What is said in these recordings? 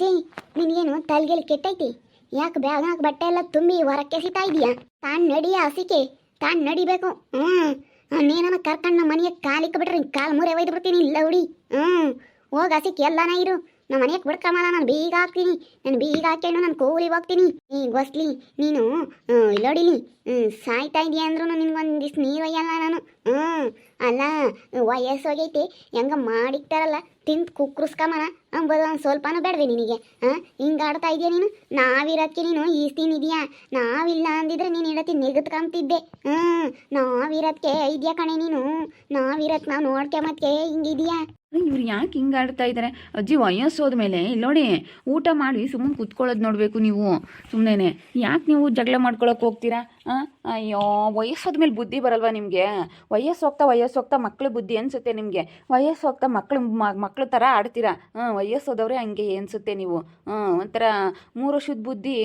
ಜೈ ನಿನಗೇನು ತಲೆಗೆಲ್ ಕೆಟ್ಟೈತಿ? ಯಾಕೆ ಬ್ಯಾಗ್ನಾಗ ಬಟ್ಟೆ ಎಲ್ಲ ತುಂಬಿ ಹೊರಕ್ಕೆ ಸಿತಾ ಇದೀಯಾ? ತಾನು ನಡಿಯ ಹಸಿಕೆ, ತಾನು ನಡಿಬೇಕು. ಹ್ಞೂ ನೀನನ್ನ ನಮ್ಮ ಮನೆಗೆ ಕಾಲಿಕ್ಕೆ ಬಿಟ್ರೆ ಕಾಲು ಮೂರೆ ಒಯ್ದು ಬಿಡ್ತೀನಿ ಇಲ್ಲ ಹುಡಿ. ಹ್ಞೂ ಹೋಗಿ ಹಸಿಕೆ ಎಲ್ಲಾನ ಇರು. ನಮ್ಮ ಮನೆಗೆ ಬಿಡ್ಕಮಲ್ಲ ನಾನು ಬೀಗ ಹಾಕ್ತೀನಿ. ನಾನು ಬೀಗ ಹಾಕೊಂಡು ನಾನು ಕೂಲಿ ಹೋಗ್ತೀನಿ. ನೀ ಗೊಸ್ಲಿ, ನೀನು ಇಲ್ಲೋಡಿಲಿ ಹ್ಞೂ ಸಾಯ್ತಾ ಇದೀಯ ಅಂದ್ರೂ ನಿನ್ಗೊಂದು ದಿವ್ಸ ನೀರು ಒಯ್ಯಲ್ಲ ನಾನು. ಹ್ಞೂ ಅಲ್ಲ ವಯಸ್ಸು ಹೋಗೈತಿ ಹೆಂಗ ಮಾಡಿಕ್ತಾರಲ್ಲ ತಿಂದು ಕುಕ್ರುಸ್ಕಮನ ಅಂಬೋದು ಒಂದು ಸ್ವಲ್ಪನೂ ಬೇಡವೆ ನಿನಗೆ ಹಾಂ ಹಿಂಗೆ ಆಡ್ತಾ ಇದೆಯಾ ನೀನು? ನಾವಿರೋದಕ್ಕೆ ನೀನು ಈಸ್ತೀನಿದೆಯಾ ನಾವಿಲ್ಲ ಅಂದಿದ್ರೆ ನೀನು ಇಡತಿ ನೆಗದ್ಕೊಂತಿದ್ದೆ ಹ್ಞೂ ನಾವಿರೋದಕ್ಕೆ ಇದೆಯಾ ಕಣೆ ನೀನು? ನಾವಿರೋದ್ ನಾವು ನೋಡ್ಕೊಂಬತ್ಕೆ ಹಿಂಗಿದೆಯಾ ಇವ್ರು ಯಾಕೆ ಹಿಂಗೆ ಆಡ್ತಾ ಇದ್ದಾರೆ ಅಜ್ಜಿ ವಯಸ್ಸೋದ ಮೇಲೆ ಇಲ್ಲಿ ನೋಡಿ ಊಟ ಮಾಡಿ ಸುಮ್ಮನೆ ಕುತ್ಕೊಳ್ಳೋದು ನೋಡಬೇಕು ನೀವು ಸುಮ್ಮನೆ ಯಾಕೆ ನೀವು ಜಗಳ ಮಾಡ್ಕೊಳಕ್ಕೆ ಹೋಗ್ತೀರಾ? ಅಯ್ಯೋ ವಯಸ್ಸೋದ ಮೇಲೆ ಬುದ್ಧಿ ಬರಲ್ವಾ ನಿಮಗೆ? ವಯಸ್ಸು ಹೋಗ್ತಾ ವಯಸ್ಸು ಹೋಗ್ತಾ ಮಕ್ಕಳು ಬುದ್ಧಿ ಅನಿಸುತ್ತೆ ನಿಮಗೆ? ವಯಸ್ಸು ಹೋಗ್ತಾ ಮಕ್ಕಳು ಮಕ್ಕಳು ಥರ ಆಡ್ತೀರಾ? ಹಾಂ ವಯಸ್ಸೋದವ್ರೆ ಹಂಗೆ ಅನಿಸುತ್ತೆ ನೀವು. ಹಾಂ ಒಂಥರ ಮೂರು ವರ್ಷದ ಬುದ್ಧಿ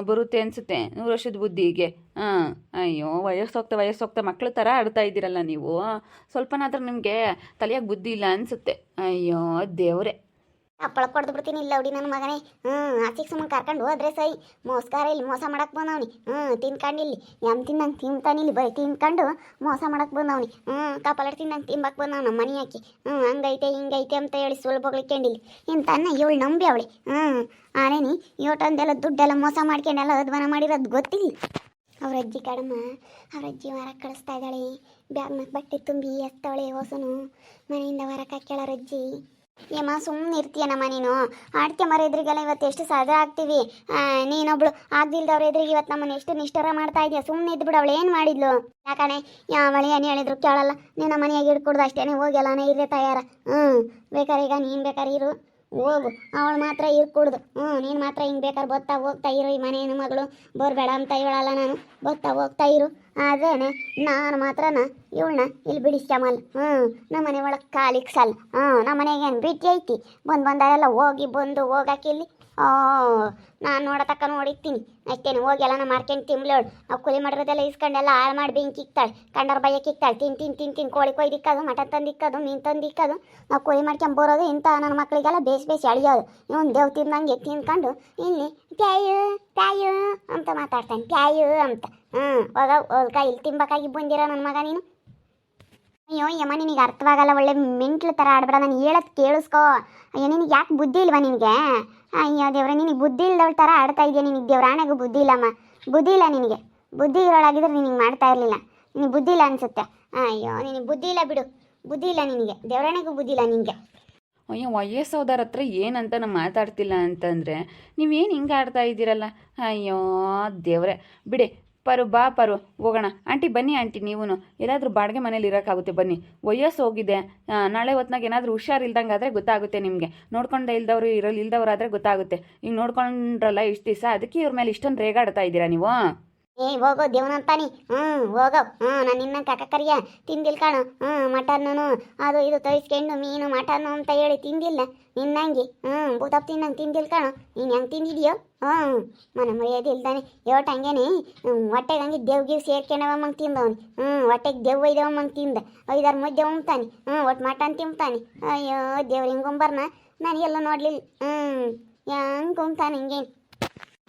ಬರುತ್ತೆ ಅನಿಸುತ್ತೆ ನೂರು ವರ್ಷದ ಬುದ್ಧಿಗೆ. ಹಾಂ, ಅಯ್ಯೋ ವಯಸ್ಸು ಹೋಗ್ತಾ ವಯಸ್ಸು ಹೋಗ್ತಾ ಮಕ್ಳ ಥರ ಆಡ್ತಾ ಇದ್ದೀರಲ್ಲ ನೀವು. ಸ್ವಲ್ಪನಾದ್ರೂ ನಿಮಗೆ ತಲೆಯಾಗ ಬುದ್ಧಿ ಇಲ್ಲ ಅನಿಸುತ್ತೆ. ಅಯ್ಯೋ, ದೇವ್ರೆ. ಅಪ್ಪಳ ಕೊಡ್ದು ಬಿಡ್ತೀನಿ, ಇಲ್ಲ ಹುಡಿ ನನ್ನ ಮಗನೇ. ಹ್ಞೂ ಆಚೆಗೆ ಸುಮ್ಮನೆ ಕರ್ಕೊಂಡು ಹೋದ್ರೆ ಸೈ ಮೋಸ್ಕಾರ ಇಲ್ಲಿ ಮೋಸ ಮಾಡಕ್ಕೆ ಬಂದವನಿ. ಹ್ಞೂ ತಿನ್ಕೊಂಡು ಇಲ್ಲಿ. ಎಂ ತಿನ್ನಂಗೆ ತಿಂತಾನೆ ಇಲ್ಲಿ ಬೈ ತಿನ್ಕೊಂಡು ಮೋಸ ಮಾಡಕ್ಕೆ ಬಂದವನಿ. ಹ್ಞೂ ಕಾಪಾಲಾಡ್ ತಿನ್ನಂಗೆ ತಿಂಬಕ್ಕೆ ಬಂದವ ನಮ್ಮ ಮನೆ ಹಾಕಿ ಹ್ಞೂ ಹಂಗೈತೆ, ಹಿಂಗೈತೆ ಅಂತ ಹೇಳಿ ಸುಲಭ ಹೋಗ್ಲಿಕ್ಕೊಂಡಿಲ್ಲಿ. ಇಂತನ್ನ ಇವಳು ನಂಬಿ ಅವಳಿ. ಹ್ಞೂ ಆನೇನಿ ಇವಟೊಂದೆಲ್ಲ ದುಡ್ಡೆಲ್ಲ ಮೋಸ ಮಾಡ್ಕೊಂಡೆಲ್ಲ ಅದ್ವನ ಮಾಡಿರೋದು ಗೊತ್ತಿಲ್ಲ. ಅವ್ರ ಅಜ್ಜಿ ಕಡಮ್ಮ ಅವ್ರ ಅಜ್ಜಿ ವಾರ ಕಳಿಸ್ತಾ ಇದ್ದಾಳೆ. ಬ್ಯಾಗ್ನಾಗ ಬಟ್ಟೆ ತುಂಬಿ ಎತ್ತವಳೆ ಹೊಸನು. ಮನೆಯಿಂದ ಹೊರಗೆ ಹಾಕ್ಯಾಳ ಅಜ್ಜಿ. ಏಮ್ಮ ಸುಮ್ಮನೆ ಇರ್ತೀಯನಮ್ಮ ನೀನು? ಆಡ್ಕೆ ಮರ ಎದುರಿಗೆಲ್ಲ ಇವತ್ತು ಎಷ್ಟು ಸದ್ರ ಆಗ್ತೀವಿ. ನೀನೊಬ್ಳು ಆಗ್ದಿಲ್ದವ್ರ ಎದುರಿಗೆ ಇವತ್ತು ನಮ್ಮನ್ನು ಎಷ್ಟು ನಿಷ್ಠರ ಮಾಡ್ತಾ ಇದೆಯಾ? ಸುಮ್ಮನೆ ಇದ್ಬಿಡು, ಅವಳು ಏನು ಮಾಡಿದ್ಲು? ಯಾಕಣೆ ಯಾವಳಿ ಏನು ಹೇಳಿದ್ರು ಕೇಳಲ್ಲ. ನೀನು ಮನೆಯಾಗ ಇಡ್ಕೊಡ್ದು ಅಷ್ಟೇನೆ ಹೋಗಲ್ಲಾನೆ ಇರೇ ತಯಾರ. ಹ್ಞೂ ಬೇಕಾರೆ ಈಗ ನೀನು ಬೇಕಾರೆ ಇರು. ಹೋಗು. ಅವಳು ಮಾತ್ರ ಇರ್ಕೂಡ್ದು ಹ್ಞೂ ನೀನು ಮಾತ್ರ ಹಿಂಗೆ ಬೇಕಾದ್ರೆ ಬತ್ತಾ ಹೋಗ್ತಾ ಇರು, ಈ ಮನೆಯ ಮಗಳು. ಬರಬೇಡ ಅಂತ ಹೇಳಲ್ಲ ನಾನು. ಬತ್ತಾ ಹೋಗ್ತಾ ಇರು. ಆದ್ರೇ ನಾನು ಮಾತ್ರನ ಇವಳನ್ನ ಇಲ್ಲಿ ಬಿಡಿಸ್ಕೊಂಬಲ್ಲ ಹ್ಞೂ ನಮ್ಮ ಮನೆ ಒಳಗೆ ಕಾಲಿಗೆ ಸಲ್. ಹ್ಞೂ ನಮ್ಮ ಮನೆಗೆ ಏನು ಬಿಟ್ಟು ಐತಿ? ಬಂದು ಬಂದಾಗೆಲ್ಲ ಹೋಗಿ ಬಂದು ಹೋಗಾಕಿಲ್ಲಿ ಓ ನಾನು ನೋಡತಕ್ಕ ನೋಡಿರ್ತೀನಿ. ಅಷ್ಟೇನು, ಹೋಗಿ ಎಲ್ಲ ಮಾರ್ಕೊಂಡು ತಿಂಬ್ಳೋಳು ನಾವು ಕೂಲಿ ಮಾಡಿರೋದೆಲ್ಲ ಇಸ್ಕೊಂಡೆಲ್ಲ ಹಾಳು ಮಾಡಿ ಬೆಂಕಿ ಇಕ್ತಾಳೆ. ಕಂಡರ ಬೈಯಕ್ಕೆ ಇಕ್ತಾಳೆ. ತಿನ್ ತಿನ್ ತಿನ್ ತಿನ್, ಕೋಳಿ ಕೊಯ್ದಿಕ್ಕದು, ಮಟನ್ ತಂದಿಕ್ಕದು, ಮೀನು ತಂದಿಕ್ಕದು. ನಾವು ಕೂಲಿ ಮಾಡ್ಕೊಂಡು ಬರೋದು ಇಂಥ ನನ್ನ ಮಕ್ಕಳಿಗೆಲ್ಲ ಬೇಸ್ ಬೇಸ್ ಎಳಿಯೋದು. ಇವನು ದೇವ್ ತಿಂದಂಗೆ ತಿನ್ಕೊಂಡು, ಇಲ್ಲಿ, ಪ್ಯಾಯು ಪ್ಯಾಯು ಅಂತ ಮಾತಾಡ್ತಾನೆ. ಪ್ಯಾಯು ಅಂತ. ಹ್ಞೂ ಹೋಗ ಹೋಲ್ಕ ಇಲ್ಲಿ ತಿಂಬಕಾಗಿ ಬಂದಿರೋ ನನ್ನ ಮಗ ನೀನು? ಅಯ್ಯೋ ಯಮ್ಮ ನಿನಗೆ ಅರ್ಥವಾಗಲ್ಲ ಒಳ್ಳೆ ಮೆಂಟ್ಲು ಥರ ಆಡ್ಬೇಡ ನಾನು ಹೇಳೋದು ಕೇಳಿಸ್ಕೋ. ಅಯ್ಯೋ ನಿನಗೆ ಯಾಕೆ ಬುದ್ಧಿ ಇಲ್ವಾ ನಿನಗೆ? ಅಯ್ಯೋ ದೇವ್ರೆ ನಿನಗೆ ಬುದ್ಧಿ ಇಲ್ದವಳ ಥರ ಆಡ್ತಾ ಇದೆಯಾ ನಿನಗೆ? ದೇವ್ರಾಣೆಗೂ ಬುದ್ಧಿ ಇಲ್ಲಮ್ಮ ಬುದ್ಧಿ ಇಲ್ಲ ನಿನಗೆ. ಬುದ್ಧಿ ಇರೋಳಾಗಿದ್ರೆ ನಿನಗೆ ಮಾಡ್ತಾ ಇರಲಿಲ್ಲ. ನಿನಗೆ ಬುದ್ಧಿ ಇಲ್ಲ ಅನ್ಸುತ್ತೆ. ಅಯ್ಯೋ ನಿನಗೆ ಬುದ್ಧಿ ಇಲ್ಲ ಬಿಡು. ಬುದ್ಧಿ ಇಲ್ಲ ನಿನಗೆ. ದೇವ್ರಾಣೆಗೂ ಬುದ್ಧಿ ಇಲ್ಲ ನಿನಗೆ. ಅಯ್ಯೋ ವಯಸ್ಸೋದರ ಹತ್ರ ಏನಂತ ನಾನು ಮಾತಾಡ್ತಿಲ್ಲ ಅಂತಂದರೆ ನೀವೇನು ಹಿಂಗೆ ಆಡ್ತಾ ಇದ್ದೀರಲ್ಲ? ಅಯ್ಯೋ ದೇವ್ರೆ. ಬಿಡಿ ಪರು ಬಾ ಪರು, ಹೋಗೋಣ. ಆಂಟಿ, ಬನ್ನಿ ಆಂಟಿ ನೀವೂ ಎಲ್ಲಾದರೂ ಬಾಡಿಗೆ ಮನೇಲಿ ಇರೋಕ್ಕಾಗುತ್ತೆ, ಬನ್ನಿ. ವಯಸ್ಸು ಹೋಗಿದೆ. ನಾಳೆ ಹೊತ್ನಾಗ ಏನಾದರೂ ಹುಷಾರಿಲ್ದಂಗೆ ಆದರೆ ಗೊತ್ತಾಗುತ್ತೆ ನಿಮಗೆ. ನೋಡ್ಕೊಂಡೆ ಇಲ್ದವ್ರು ಇರೋಲ್ಲ ಇಲ್ದವರಾದರೆ ಗೊತ್ತಾಗುತ್ತೆ. ಈಗ ನೋಡ್ಕೊಂಡ್ರಲ್ಲ ಇಷ್ಟು ದಿವಸ, ಅದಕ್ಕೆ ಇವ್ರ ಮೇಲೆ ಇಷ್ಟೊಂದು ರೇಗಾಡ್ತಾ ಇದ್ದೀರಾ ನೀವು? ಏ, ಹೋಗೋ ದೇವನಂತಾನಿ ಹ್ಞೂ ಹೋಗೋ. ಹ್ಞೂ ನಾನು ನಿನ್ನ ಕಕ್ಕ ಕರಿಯ. ತಿಂದಿಲ್ ಕಾಣು. ಹ್ಞೂ ಮಟನ್ನು ಅದು ಇದು ತರಿಸ್ಕೊಂಡು ಮೀನು, ಮಟನ್ನು ಅಂತ ಹೇಳಿ ತಿಂದಿಲ್ಲ. ನಿನ್ನಂಗೆ. ಹ್ಞೂ ಭೂತಪ್ಪ ತಿನ್ನಂಗೆ ತಿಂದಿಲ್ ಕಾಣು. ನೀನು ಹೆಂಗೆ ತಿಂದಿದ್ಯೋ? ಹ್ಞೂ ಮನೆ ಮರ್ಯಾದೆ ಇಲ್ದಾನೆ. ಯೋಟ್ ಹಂಗೇನೆ? ಹೊಟ್ಟೆಗೆ ಹಂಗೆ ದೇವ್ಗಿವ್ ಸೇರ್ಕೊಂಡವಮ್ಮಂಗೆ ತಿಂದವನು ಹ್ಞೂ ಹೊಟ್ಟೆಗೆ ದೇವ್ ಒಯ್ದವಮ್ಮಂಗೆ ತಿಂದ. ಐದಾರು ಮುದ್ದೆ ಉಂಬ್ತಾನೆ ಹ್ಞೂ ಒಟ್ಟು ಮಟನ್ ತಿಂತಾನೆ ಅಯ್ಯೋ, ದೇವ್ರ ಹಿಂಗೊಂಬರ್ನ ಎಲ್ಲೂ ನೋಡ್ಲಿಲ್ಲ ಹ್ಞೂ ಹೆಂಗೆ ಉಣ್ತಾನೆ ಹಿಂಗೇನು.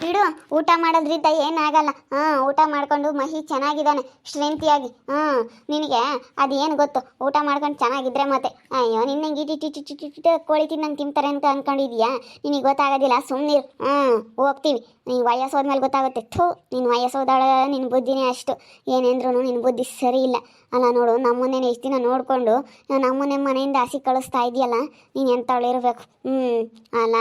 ಬಿಡು ಊಟ ಮಾಡೋದ್ರಿಂದ ಏನಾಗಲ್ಲ. ಹಾಂ ಊಟ ಮಾಡ್ಕೊಂಡು ಮಹಿ ಚೆನ್ನಾಗಿದ್ದಾನೆ, ಶ್ರೀಂತಿಯಾಗಿ. ಹಾಂ ನಿನಗೆ ಅದೇನು ಗೊತ್ತು? ಊಟ ಮಾಡ್ಕೊಂಡು ಚೆನ್ನಾಗಿದ್ರೆ ಮತ್ತೆ. ಅಯ್ಯೋ ನಿನ್ನಂಗೆ ಇಟಿ ಟಿ ಟಿ ಟಿ ಟಿ ಕೋಳಿ ತಿನ್ನಂಗೆ ತಿಂತಾರೆ ಅಂತ ಅಂದ್ಕೊಂಡಿದ್ಯಾ ನಿನಗೆ ಗೊತ್ತಾಗೋದಿಲ್ಲ ಸುಮ್ಮನಿರು ಹಾಂ ಹೋಗ್ತೀವಿ. ನೀನು ವಯಸ್ಸೋದ್ಮೇಲೆ ಗೊತ್ತಾಗುತ್ತೆ. ಥೂ ನೀನು ವಯಸ್ಸೋದಾಳ ನಿನ್ನ ಬುದ್ಧಿನೇ ಅಷ್ಟು. ಏನೆಂದ್ರೂ ನಿನ್ನ ಬುದ್ಧಿ ಸರಿ ಇಲ್ಲ. ಅಲ್ಲ ನೋಡು ನಮ್ಮನ್ನೇನೆ ಇಷ್ಟು ದಿನ ನೋಡಿಕೊಂಡು ನಮ್ಮನೆ ಮನೆಯಿಂದ ಹಸಿ ಕಳಿಸ್ತಾ ಇದೆಯಲ್ಲ ನೀನು ಎಂಥವಳು ಇರಬೇಕು? ಹ್ಞೂ ಅಲ್ಲ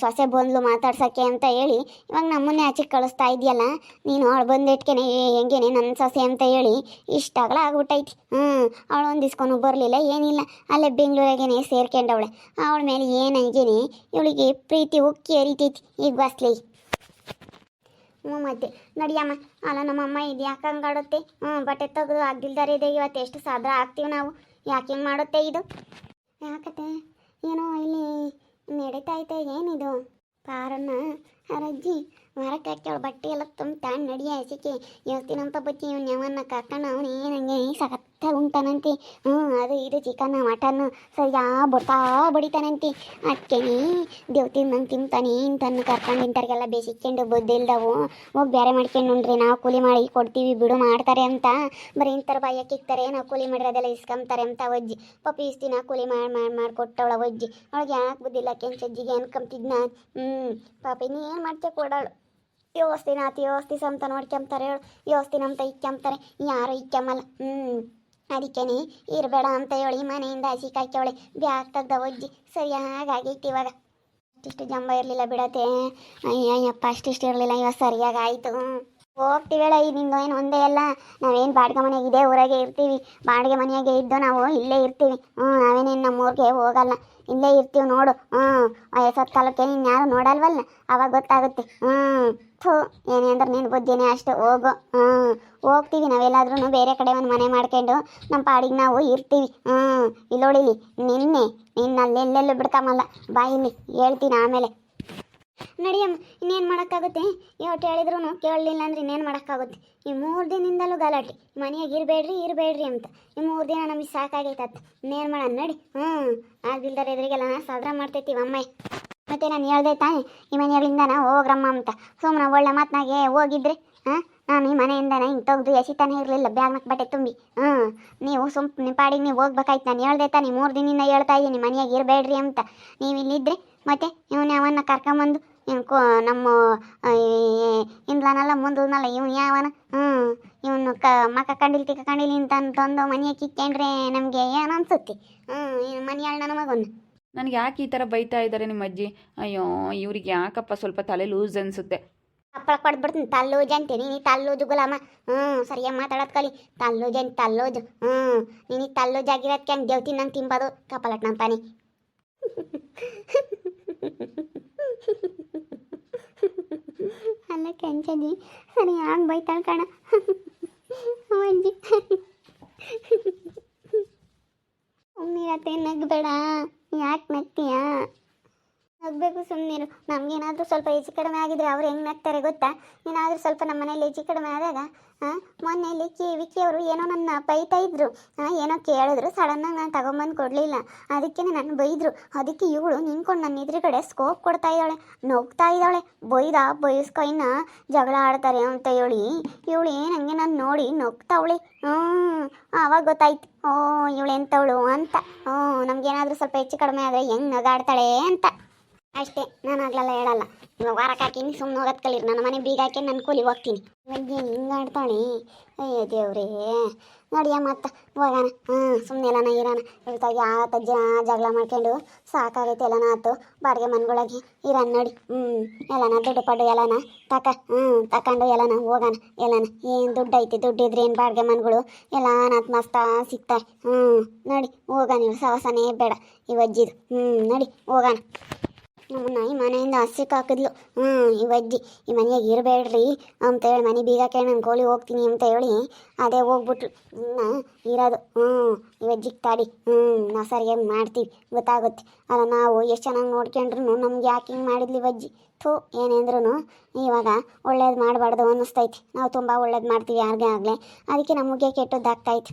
ಸೊಸೆ ಬಂದ್ಲು ಮಾತಾಡ್ಸೋಕ್ಕೆ ಅಂತ ಹೇಳಿ ಇವಾಗ ನಮ್ಮನ್ನೇ ಆಚೆ ಕಳಿಸ್ತಾ ಇದೆಯಲ್ಲ ನೀನು ಅವಳು ಬಂದಿಟ್ಕೆನೆ ಹೆಂಗೇನೆ ನನ್ನ ಸೊಸೆ ಅಂತ ಹೇಳಿ ಇಷ್ಟಾಗಲ ಆಗ್ಬಿಟ್ಟೈತಿ. ಹ್ಞೂ ಅವಳು ಒಂದಿಸ್ಕೊಂಡು ಬರಲಿಲ್ಲ, ಏನಿಲ್ಲ. ಅಲ್ಲೇ ಬೆಂಗಳೂರಾಗೇನೆ ಸೇರ್ಕೊಂಡವಳೆ. ಅವಳ ಮೇಲೆ ಏನಾಗೇನೆ ಇವಳಿಗೆ ಪ್ರೀತಿ ಉಕ್ಕಿ ಹರಿತೈತಿ. ಈಗ ಬಸ್ಲಿ. ಮತ್ತೆ ನಡಿಯಮ್ಮ ಅಲ್ಲ, ನಮ್ಮಮ್ಮ ಇದು ಯಾಕೆ ಹಂಗಾಡುತ್ತೆ ಹ್ಞೂ, ಬಟ್ಟೆ ತೆಗೆದು ಆಗಿಲ್ದಾರೆ ಇದೆ ಇವತ್ತು. ಎಷ್ಟು ಸಾದ್ರ ಆಗ್ತೀವಿ ನಾವು. ಯಾಕೆ ಹಿಂಗೆ ಮಾಡುತ್ತೆ ಇದು? ಯಾಕತ್ತೆ? ಏನೋ ಇಲ್ಲಿ ನಡೀತಾ ಐತೆ, ಏನಿದು? ಕಾರನ್ನ ಅರಜ್ಜಿ ಮರಕ್ಕೆ ಬಟ್ಟೆ ಎಲ್ಲ ತುಂಬ ತಾಂಡ್ ನಡಿಯ ಹಸಿಕೆ ಇವತ್ತಿನಂತ ಬಚ್ಚಿ ಇವನ್ ಯಾವನ್ನ ಕಾಕಣ್ಣ ಏನಂಗೆ ಸಖತ್ತಾಗಿ ಉಂಟಾನಂತೆ. ಹ್ಞೂ, ಅದು ಇದು ಚಿಕನ್, ಮಟನ್ ಸರಿಯಾ ಬರ್ತಾ ಬಡಿತಾನಂತಿ. ಅದಕ್ಕೇನೆ ದೇವ್ತಿನ ನಂಗೆ ತಿಂತಾನೆ ಇಂತನ್ನು ಕರ್ಕೊಂಡು ಇಂಥವ್ರಿಗೆಲ್ಲ ಬೇಸಿಕ್ಕೊಂಡು ಬುದ್ಧಿಲ್ದವು ಹೋಗಿ ಬೇರೆ ಮಾಡ್ಕೊಂಡು ನೋಡ್ರಿ ನಾವು ಕೂಲಿ ಮಾಡಿ ಕೊಡ್ತೀವಿ, ಬಿಡು ಮಾಡ್ತಾರೆ ಅಂತ. ಬರೀ ಇಂಥರ ಬಾಯಕ್ಕೆ ಇಕ್ತಾರೆ ನಾವು ಕೂಲಿ ಮಾಡಿರೋದೆಲ್ಲ ಇಸ್ಕೊಂತಾರೆ ಅಂತ ಒಜ್ಜಿ. ಪಪ್ಪಿ ಇಸ್ತೀನಿ ಕೂಲಿ ಮಾಡಿ ಮಾಡಿ ಮಾಡಿ ಕೊಟ್ಟವಳ ಒಜ್ಜಿ. ಅವಳಿಗೆ ಯಾಕೆ ಬುದ್ಧಿಲ್ಲ ಕೆಂಚಜ್ಜಿಗೆ ಅನ್ಕೊಂತಿದ್ನ ಹ್ಞೂ, ಪಾಪ ಇನ್ನೇನು ಮಾಡ್ತೇವೆ ಕೊಡಾಳು. ಯೋಸ್ತಿನ ನಾತಿ ಯೋಸ್ತಿ ಸಂತ ನೋಡ್ಕೊಂತಾರೆ ಹೇಳು ಇಕ್ಕಂತಾರೆ ಇಕ್ಕೊಂತಾರೆ ಯಾರು ಇಕ್ಕಮ್ಮಲ್ಲ ಹ್ಞೂ. ಅದಕ್ಕೇನೆ ಇರಬೇಡ ಅಂತ ಹೇಳಿ ಮನೆಯಿಂದ ಹಸಿ ಕಾಯ್ಕವಳೆ ಬ್ಯಾಗ್ ತೆಗ್ದ ಒಜ್ಜಿ ಸರಿಯಾಗೈತಿ ಇವಾಗ. ಅಷ್ಟಿಷ್ಟು ಜಂಬ ಇರಲಿಲ್ಲ ಬಿಡತ್ತೆ. ಅಯ್ಯಪ್ಪ ಅಷ್ಟಿಷ್ಟು ಇರಲಿಲ್ಲ, ಇವಾಗ ಸರಿಯಾಗಿ ಆಯಿತು. ಹೋಗ್ತೀವೇಳ ನಿಂದು ಏನು ಒಂದೇ ಅಲ್ಲ. ನಾವೇನು ಬಾಡಿಗೆ ಮನೆಗೆ ಇದೇ ಊರಾಗೆ ಇರ್ತೀವಿ. ಬಾಡಿಗೆ ಮನೆಯಾಗೆ ಇದ್ದು ನಾವು ಇಲ್ಲೇ ಇರ್ತೀವಿ. ಹ್ಞೂ, ನಾವೇನೇನು ನಮ್ಮ ಊರಿಗೆ ಹೋಗಲ್ಲ. ಇಲ್ಲೇ ಇರ್ತೀವಿ ನೋಡು. ಹ್ಞೂ ವಯಸ್ಸತ್ತು ಕಾಲಕ್ಕೆ ನೀನು ಯಾರು ನೋಡಲ್ವಲ್ಲ? ಅವಾಗ ಗೊತ್ತಾಗುತ್ತೆ. ಹ್ಞೂ, ಥೂ, ಏನೇ ಅಂದ್ರೆ ನೀನು ಬುದ್ಧಿನೇ ಅಷ್ಟು. ಹೋಗು. ಹ್ಞೂ, ಹೋಗ್ತೀವಿ ನಾವೆಲ್ಲಾದ್ರೂ ಬೇರೆ ಕಡೆ ಒಂದು ಮನೆ ಮಾಡ್ಕೊಂಡು ನಮ್ಮ ಪಾಡಿಗೆ ನಾವು ಇರ್ತೀವಿ. ಹ್ಞೂ ಇಲ್ಲೋಳಿಲಿ ನಿನ್ನೆ ನಿನ್ನ ಅಲ್ಲೆಲ್ಲೆಲ್ಲೂ ಬಿಡ್ತಾಮಲ್ಲ ಬಾಯಿಲಿ ಹೇಳ್ತೀನಿ ಆಮೇಲೆ. ನಡಿಯಮ್ಮ ಇನ್ನೇನು ಮಾಡೋಕ್ಕಾಗುತ್ತೆ? ಎಷ್ಟು ಹೇಳಿದ್ರು ಕೇಳಲಿಲ್ಲ ಅಂದ್ರೆ ಇನ್ನೇನು ಮಾಡೋಕ್ಕಾಗುತ್ತೆ? ಈ ಮೂರು ದಿನದಿಂದಲೂ ಗಲಾಟೆ. ಮನೆಯಾಗ ಇರಬೇಡ್ರಿ ಇರಬೇಡ್ರಿ ಅಂತ. ಈ ಮೂರು ದಿನ ನಮಗೆ ಸಾಕಾಗೈತತ್. ಇನ್ನೇನು ಮಾಡೋಣ, ನಡಿ. ಹ್ಞೂ ಆಗಿಲ್ದಾರ ಎದುರಿಗೆಲ್ಲ ಸಾದ್ರ ಮಾಡ್ತೈತಿ ಅಮ್ಮ ಮತ್ತೆ ನಾನು ಹೇಳ್ದೆ ತಾಯಿ, ಈ ಮನೆಯಲ್ಲಿಂದನ ಹೋಗ್ರಮ್ಮ ಅಂತ. ಸುಮ್ಮನೆ ಒಳ್ಳೆ ಮಾತನಾಗೆ ಹೋಗಿದ್ರಿ, ಹಾಂ? ನಾನು ಈ ಮನೆಯಿಂದನೇ ಹಿಂಗೆ ತೆಗ್ದು ಎಸಿತಾನೆ ಇರಲಿಲ್ಲ ಬ್ಯಾಗ್ನಾಗ ಬಟ್ಟೆ ತುಂಬಿ. ಹ್ಞೂ ನೀವು ಸುಮ್ ನಿಮ್ಮ ಪಾಡಿಗೆ ನೀವು ಹೋಗ್ಬೇಕಾಯ್ತು. ನಾನು ಹೇಳ್ದೆ ತಾನೆ ಮೂರು ದಿನದಿಂದ ಹೇಳ್ತಾ ಇದ್ದೀನಿ ಮನೆಯಾಗ ಇರಬೇಡ್ರಿ ಅಂತ. ನೀವು ಇಲ್ಲಿದ್ದರೆ ಮತ್ತೆ ಇವನೇ ಅವನ್ನ ಕರ್ಕೊಂಬಂದು ಕೋ ನಮ್ಮ ಇಂದ್ಲನಲ್ಲ ಮುಂದನಲ್ಲ ಇವ್ನು ಯಾವನ? ಹ್ಞೂ ಇವನು ಕ ಮಕ ಕಂಡಿಲ್ ತಿಕ್ಕ ಕಂಡಿಲ್ ಅಂತ ತಂದು ಮನೆಯ ಕಿತ್ಕೊಂಡ್ರೆ ನಮಗೆ ಏನು ಅನ್ಸುತ್ತೆ. ಹ್ಞೂ ಮನೆಯಾಳ ನನ್ನ ಮಗನ ನನಗೆ ಯಾಕೆ ಈ ಥರ ಬೈತಾ ಇದ್ದಾರೆ ನಿಮ್ಮ ಅಜ್ಜಿ? ಅಯ್ಯೋ ಇವ್ರಿಗೆ ಯಾಕಪ್ಪ ಸ್ವಲ್ಪ ತಲೆ ಲೂಸ್ ಅನ್ಸುತ್ತೆ. ಅಪ್ಪಳ ಕೊಡ್ಬಿಡ್ತೀನಿ ತಲ್ಲೂಜ್ ಅಂತೀನಿ ನೀ ತಲ್ಲೂಜು ಗುಲಾಮ. ಹ್ಞೂ ಸರಿಯಾಗಿ ಮಾತಾಡೋದು ಕಲಿ. ತಲ್ಲೂಜ್ ಅಂತ ತಲ್ಲೂಜ್. ಹ್ಞೂ ನೀನು ತಲ್ಲೂಜ್ ಆಗಿರೋದಕ್ಕೆ ಹಂಗೆ ದೇವ್ತಿ ನಂಗೆ ತಿಂಬೋದು ಕಪಲಟ್ ನಂತಾನೆ ಅಲ್ಲ ಕೆಂಚದಿ ಯಾಕೆ ಬೈತಾಳೆ ಕಣ. ಅಜ್ಜಿ ಸುಮ್ಮನಿರತ್ತೆ ನಗ್ಬೇಡ. ಯಾಕೆ ನಗ್ತೀಯಾ ನಗಬೇಕು ಸುಮ್ಮನಿರು ನಮಗೇನಾದರೂ ಸ್ವಲ್ಪ ಹೆಚ್ಚು ಕಡಿಮೆ ಆಗಿದ್ರೆ ಅವ್ರು ಹೆಂಗೆ ನಗ್ತಾರೆ ಗೊತ್ತಾ? ಏನಾದರೂ ಸ್ವಲ್ಪ ನಮ್ಮ ಮನೇಲಿ ಹೆಚ್ಚು ಕಡಿಮೆ ಆದಾಗ ಮೊನ್ನೆ ಲಿಕ್ಕಿ ವಿಕ್ಕಿ ಅವರು ಏನೋ ನನ್ನ ಬೈತಾ ಇದ್ರು. ಏನೋ ಕೇಳಿದ್ರು ಸಡನ್ನಾಗಿ ನಾನು ತಗೊಂಬಂದು ಕೊಡಲಿಲ್ಲ. ಅದಕ್ಕೆ ನನ್ನ ಬೈದರು. ಅದಕ್ಕೆ ಇವಳು ನಿಂತ್ಕೊಂಡು ನನ್ನ ಎದುರುಗಡೆ ಸ್ಕೋಪ್ ಕೊಡ್ತಾ ಇದ್ದಾಳೆ, ನಗ್ತಾ ಇದ್ದಾಳೆ. ಬೈದ ಬೈಸ್ಕೊಯ್ನ ಜಗಳ ಆಡ್ತಾರೆ ಅಂತ ಹೇಳಿ. ಇವಳು ಏನ್ ಹಂಗೆ ನಾನು ನೋಡಿ ನಗ್ತಾವಳಿ? ಹ್ಞೂ ಅವಾಗ ಗೊತ್ತಾಯ್ತು. ಓ ಇವಳು ಎಂಥವಳು ಅಂತ. ಹ್ಞೂ ನಮಗೇನಾದರೂ ಸ್ವಲ್ಪ ಹೆಚ್ಚು ಕಡಿಮೆ ಆದರೆ ಹೆಂಗೆ ನಗಾಡ್ತಾಳೆ ಅಂತ. ಅಷ್ಟೇ, ನಾನು ಆಗ್ಲಲ್ಲ ಹೇಳಲ್ಲ. ಇವಾಗ ವಾರಕ್ಕೆ ಹಾಕಿನಿ ಸುಮ್ಮನೆ ಹೋಗೋದು ಕಲೀರಿ. ನನ್ನ ಮನೆ ಬೀಗ ಹಾಕಿ ನನ್ನ ಕೂಲಿ ಹೋಗ್ತೀನಿ. ಇವಾಗ ಹಿಂಗೆ ಆಡ್ತಾಳೆ. ಅಯ್ಯೋ ದೇವ್ರೇ. ನೋಡಿಯ ಮತ್ತೆ, ಹೋಗೋಣ. ಹ್ಞೂ ಸುಮ್ಮನೆ ಎಲ್ಲನ ಇರೋಣ. ಇರ್ತಾಗ ಜ ಜಗಳ ಮಾಡ್ಕೊಂಡು, ಸಾಕಾಗೈತೆ ಎಲ್ಲನ ಆತು. ಬಾಡಿಗೆ ಮನ್ಗೊಳಗೆ ಇರೋಣ ನೋಡಿ. ಹ್ಞೂ ಎಲ್ಲನ ದುಡ್ಡು ಪಡ್ಡು ಎಲ್ಲನ ತಕ. ಹ್ಞೂ ತಕೊಂಡು ಎಲ್ಲನ ಹೋಗೋಣ. ಎಲ್ಲನ, ಏನು ದುಡ್ಡು ಐತಿ ದುಡ್ಡು ಇದ್ರೆ ಏನು ಬಾಡಿಗೆ ಮನ್ಗಳು? ಎಲ್ಲನ ಮಸ್ತ ಸಿಗ್ತಾರೆ. ಹ್ಞೂ ನೋಡಿ ಹೋಗೋಣ ನೀವು. ಸವಸನೇ ಬೇಡ. ಇವಜ್ಜಿದು ಹ್ಞೂ ನೋಡಿ, ಹೋಗೋಣ. ನಮ್ಮನ್ನ ಈ ಮನೆಯಿಂದ ಹಸಿಕ್ ಹಾಕಿದ್ಲು. ಹ್ಞೂ ಈ ಬಜ್ಜಿ ಈ ಮನೆಯಾಗ ಇರಬೇಡ್ರಿ ಅಂತೇಳಿ ಮನೆ ಕೇಳಿ ನಾನು ಕೋಳಿ ಹೋಗ್ತೀನಿ ಅಂತ ಹೇಳಿ ಅದೇ ಹೋಗ್ಬಿಟ್ಲು. ಇನ್ನು ಇರೋದು ಹ್ಞೂ ಈ ಅಜ್ಜಿಗೆ ತಾಡಿ ಹ್ಞೂ ನಾವು ಸರಿಯಾಗಿ ಮಾಡ್ತೀವಿ, ಗೊತ್ತಾಗುತ್ತೆ. ಅಲ್ಲ, ನಾವು ಎಷ್ಟು ಚೆನ್ನಾಗಿ ನೋಡ್ಕೊಂಡ್ರು ನಮ್ಗೆ ಯಾಕೆ ಹಿಂಗೆ ಮಾಡಿದ್ಲಿ ಇವಜ್ಜಿ ಥು ಥೂ ಏನೇಂದ್ರೂ ಇವಾಗ ಒಳ್ಳೇದು ಮಾಡಬಾರ್ದು ಅನ್ನಿಸ್ತೈತಿ. ನಾವು ತುಂಬ ಒಳ್ಳೇದು ಮಾಡ್ತೀವಿ ಯಾರಿಗೇ ಆಗಲಿ ಅದಕ್ಕೆ ನಮಗೆ ಕೆಟ್ಟದ್ದಾಗ್ತೈತಿ